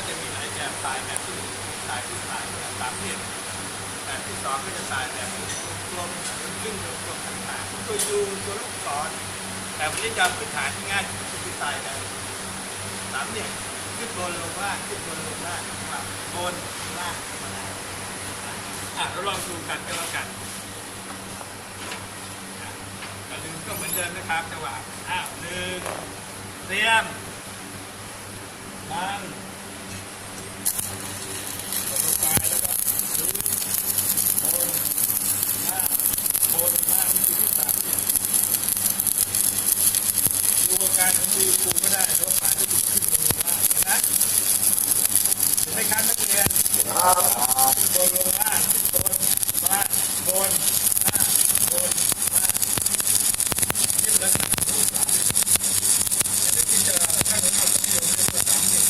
ก็จะมีหลายแบบตายแบบที่หนึ่งตายที่ตายแบบสามเหลี่ยแบบที่สองก็จะตายแบบกลมๆขึ้นกลมต่างๆตัวยูตัวลูกศรแต่วันนี้จะพื้นฐานที่ง่ายที่สุดคือตายแบบสามเหลี่ยมขึ้นบนลงล่างขึ้นบนลงล่างว่าบบนล่างธรรมดาอะเราลองดูกันก็แล้วกันอย่าลืมก็เหมือนเดิมนะครับจังหวะอ้าวหนึ่งเตรียมนั่งกดลงไปแล้วก็ดึงบนหน้าบนหน้านี่คือที่สามเนี่ยดูอา การของมือครูก็ได้แล้วปลายก็จุดขึ้นบนลงล่างนะเห็นไหมครับนักเรียนขึ้นบนลงล่างขึ้นบนล่างบนหน้าบนล่างนี่เป็นลักษณะของรูปสามเหลี่ยมแต่ที่จะถ้าเราที่เราเรียกว่าสามเหลี่ยม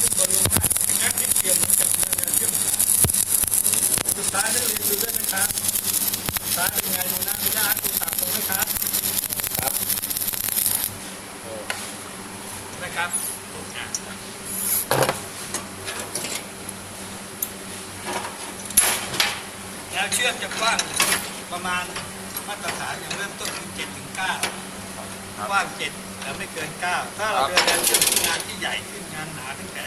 ขึ้นบนลงล่างงัดนิดเดียวกับแนวเชื่อมสุดท้ายนักเรียนดูด้วยนะครับสุดท้ายเป็นไงดูนะไม่ยากดูต่ำลงไหมครับนะครับอะแน วเชื่อมจะกว้างประมาณมาตรฐานอย่างเริ่มต้นคือ7ถึง9กว้าง7แต่ไม่เกิน9ถ้าเราเดินแนวเชื่อมที่งานที่ใหญ่ขึ้นงานหนาตั้งแต่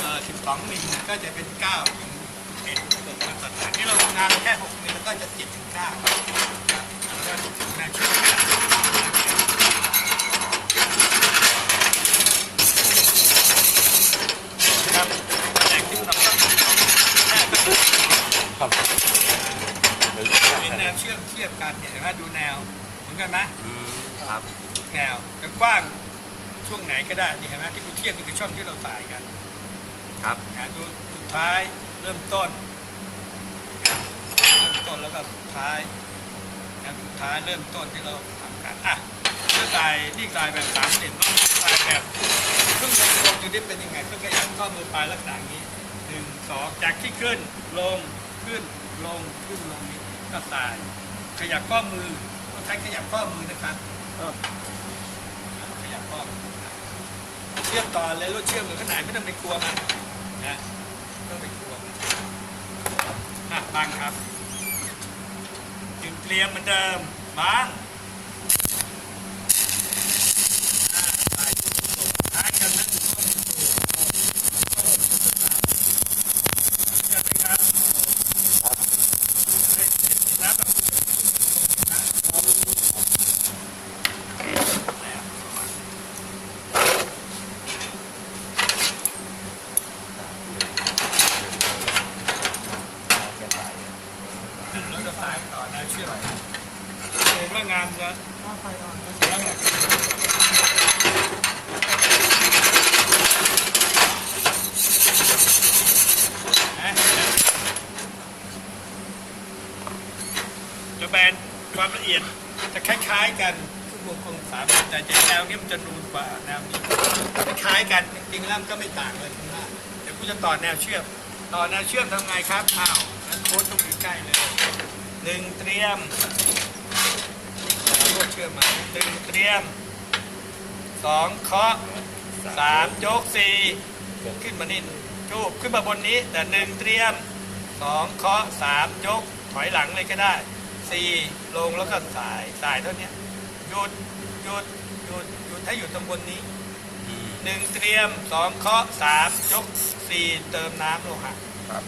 เอ่อ12มิลก็จะเป็น9ถึง11เป็นมาตรฐานที่เราทำงานแค่6มิลก็จะ7ถึง9ครับแล้วก็ถึงแนวเชื่อมครับแรงที่เราต้องแค่ก็คือ ครับเป็นแนวเชื่อมเทียบกันเนี่ยเห็นไหมดูแนวเหมือนกันไหมอืมครับแนวจะกว้างช่วงไหนก็ได้นี่เห็นไหมที่กูเทียบนี่คือช่องที่เราสายกันครับนะดูสุดท้ายเริ่มต้นนะเริ่มต้นแล้วก็สุดท้ายนะสุดท้ายเริ่มต้นที่เราทำกันอะเมื่อสายนี่สายแบบสามเหลี่ยมต้องสายแบบครึ่งวงกลมอยู่นี่เป็นยังไงเครื่องขยับข้อมือปลายลักษณะอย่างนี้หนึ่งสองจากที่ขึ้นลง ขึ้นลงขึ้นลงนี้ก็สาย ขยับข้อมือต้องใช้ขยับข้อมือนะครับขยับข้อมือเชื่อมต่อเลยรถเชื่อมหรือขนาดไม่ต้องไปกลัวมันนะไม่ต้องไปกลัวมันอะบางครับยืนเตรียมเหมือนเดิมบางอะสายจุดจบท้ายกันนะจุดต้นจุดจบต้นจุดจบสามเข้าใจไหมครับเฮ้ยเห็นนะต้องจุดจบนะายต่อแนวเชื่อมเห็นว่างานจะแล้วเนี่ยจะแบนความละเอียดจะคล้ายๆกันคือวงกลมสามแต่จแนวนี้มันจะนูนกว่าแนวนี้คล้ายกันจริงๆแล้วมันก็ไม่ต่างเลยข้างหน้าเดี๋ยวกูจะต่อแนวเชื่อมต่อแนวเชื่อมทำไงครับอ้าวนั้นโค้ดต้องอยู่ใกล้เลย หนึ่งเตรียมเอาลวดเชื่อมมาหนึ่งเตรียมสองเคาะสามยกสี่ขึ้นมานี่จูบขึ้นมาบนนี้ แต่หนึ่งเตรียมสองเคาะสามยกถอยหลังเลยก็ได้สี่ลงแล้วก็สายสายเท่านี้หยุดหยุดหยุดหยุดถ้าอยู่ตรงบนนี้หนึ่งเตรียมสองเคาะสามยกสี่เติมน้ำโลหะครับ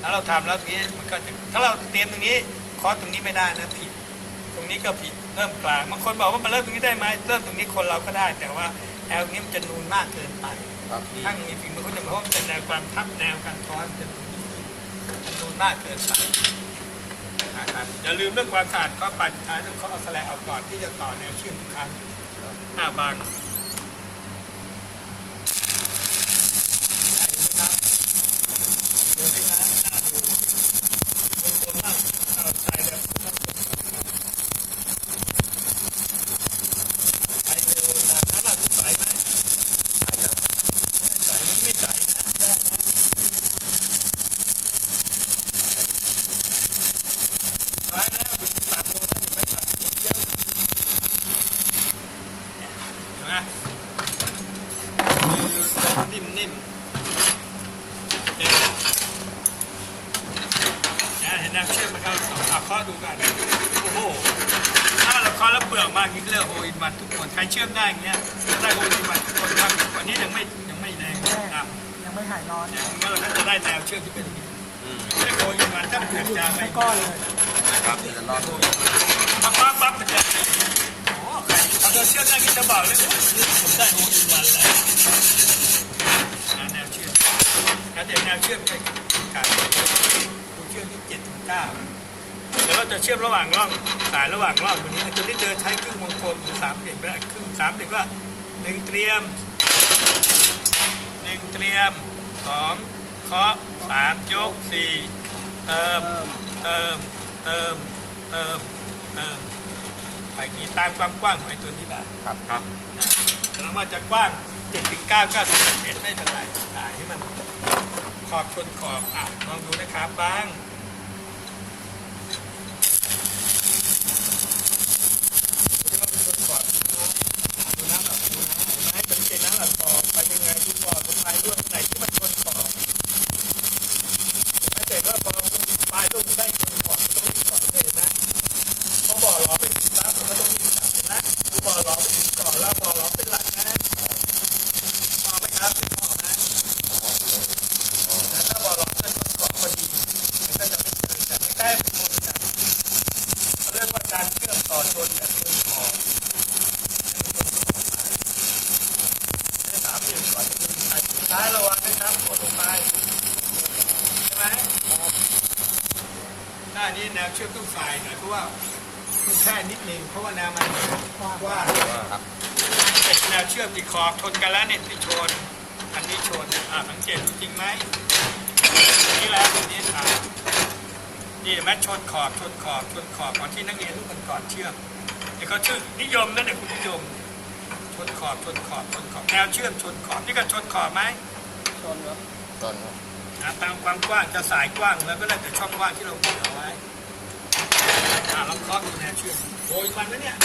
ถ้าเราทำแล้วตรงนี้มันก็จะถ้าเราเตรียมตรงนี้ คอร์สตรงนี้ไม่ได้นะผิด ตรงนี้ก็ผิดเริ่มกลางบางคนบอกว่ามันเริ่มตรงนี้ได้ไหมเริ่มตรงนี้คนเราก็ได้ แต่ว่าแนวนี้มันจะนูนมากเกินไปครับถ้ามีฝีมือเขาจะเพราะมันเป็นแนวความทับแนวการคอร์สจะนูนมากเกินไปนะครับอย่าลืมเรื่องความสะอาดข้อปัดท้ายต้องเขาเอาแสลงเอาก่อนที่จะต่อแนวเชื่อมทุกครั้งหน้าบางได้ไหมครับเดี๋ยวไปนะอ่าดู เป็นตัวมากเอาใส่แบบใส่เร็วนะถ้าเราใส่ไหมใส่ไม่ใส่นะได้นะใส่แล้วตัดโด นได้ไหมตัดเยอะเห็นไหมนิ่มนิ่มเห็นนะเห็นแนวเชื่อมไหมครับเอาข้อดูกัน โอ้โห ถ้าเราเคาะแล้วเปลือกมากนี่เรียกโฮอินวันทุกคน ใครเชื่อมได้อย่างเงี้ยจะได้โฮอินวันทุกคนครับวันนี้ยังไม่ยังไม่แรงนะยังไม่หายร้อนอย่างนี้เราจะได้แนวเชื่อมที่เป็นอย่างนี้อืมไม่โฮอินวันถ้าเปลือกจะไม่ไม่ก้อนเลยครับจะรอดปั๊บปั๊บปั๊บมันจะโอ้ใคร เอาเราเชื่อมได้ก็จะบอกเลยโอ้ยผมได้โฮอินวันแล้วนะแนวเชื่อมแล้วเดี๋ยวแนวเชื่อมเป็นการดูเชื่อมที่เจ็ดถึงเก้าเดี๋ยวเราจะเชื่อมระหว่างร่องสายระหว่างร่องตรงนี้ตัวนี้เดินใช้ครึ่งวงกลมหรือสามเหลี่ยมก็ได้ครึ่งสามเหลี่ยมว่าหนึ่งเตรียมหนึ่งเตรียมสองเคาะสามยกสี่เติมเติมเติมเติมเติม ไปอย่างนี้ตามความกว้างของไอ้ตัวนี้แหละครับครับแล้วมันจะกว้าง7ถึง9 9 10เมตรไม่เป็นไรถ่ายให้มันขอบชนขอบอะลองดูนะครับบ้างดูว่าเป็นชนขอบดูน้ำหลับดูนะเห็นไหมเป็นเกณฑ์น้ำหลับขอบไปยังไงดูขอบตรงปลายด้วยไหนที่มันชนขอบถ้าเกิดว่าพอปลายลูกได้ชนขอบตรงนี้ก่อนเลยเห็นไหม พอบ่อหลอเป็นซับมันก็ต้องมีสับเห็นไหมดูบ่อหลอเป็นก่อนแล้วบ่อหลอเป็นหลักนะพอไหมครับพอนะถ้าบ่อหลอเป็นเกาะพอดีมันก็จะไม่เกิดแต่ไม่ได้เป็นคนจับเขาเรียกว่าการเชื่อมต่อชนแบบชนคอให้สามเหลี่ยมก่อนจะเป็นสายสุดท้ายระ วังนะครับกดลงไปใช่ไหมหน้านี้แนวเชื่อมต้องใส่หน่อยเพราะว่ามันแค่นิดนึงเพราะว่าแนวมันกว้างกว้างครับเป็นแนวเชื่อมที่ขอบชนกันแล้วเนี่ยที่ชน อันนี้ชนอ่าสังเกตดูจริงไหมนี่แหละตรงนี้อ่านี่เห็นไหมชนขอบชนขอบชนขอบก่อนที่นักเรียนทุกคนก่อนเชื่อมนี่เขาชื่อนิยมนั่นแหละคุณนิยมชนขอบชนขอบชนขอบแนวเชื่อมชนขอบนี่ก็ชนขอบไหม ชนครับต้นครับอ่าตามความกว้างจะสายกว้างแล้วก็ได้แต่ช่องว่างที่เราเปิดเอาไว้อ่าลองเคาะดูแนวเชื่อมโอ้ยมันนะเนี่ย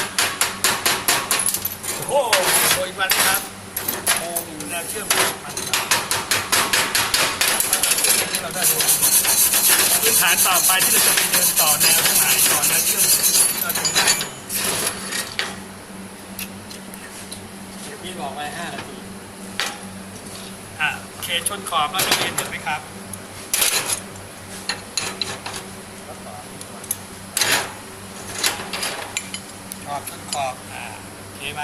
โอ้โหโอ้ยมันนะครับโอ้แนวเชื่อมมันนี่เราได้ดูพื้นฐานต่อไปที่เราจะไปเดินต่อแนวทั้งหลายต่อแนวเชื่อมเราจะได้พี่บอกไว้ห้านาทีอะ เคชนขอบแล้วนักเรียนเห็นไหมครับขอบชนขอบอ่าโอเคไหม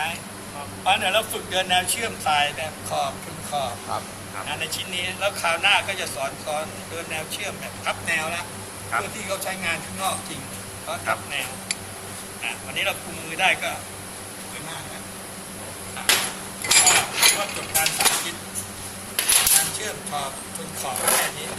เพราะเดี๋ยวเราฝึกเดินแนวเชื่อมสายแบบขอบชนขอบครับครับอ่าในชิ้นนี้แล้วคราวหน้าก็จะสอนสอนเดินแนวเชื่อมแบบทับแนวละครับเพื่อที่เขาใช้งานข้างนอกจริงเพราะทับแนวอะวันนี้เราคุมมือได้ก็สวยมากนะอะก็ถือว่าจบการสาธิตการ เชื่อมขอบชนขอบแค่นี้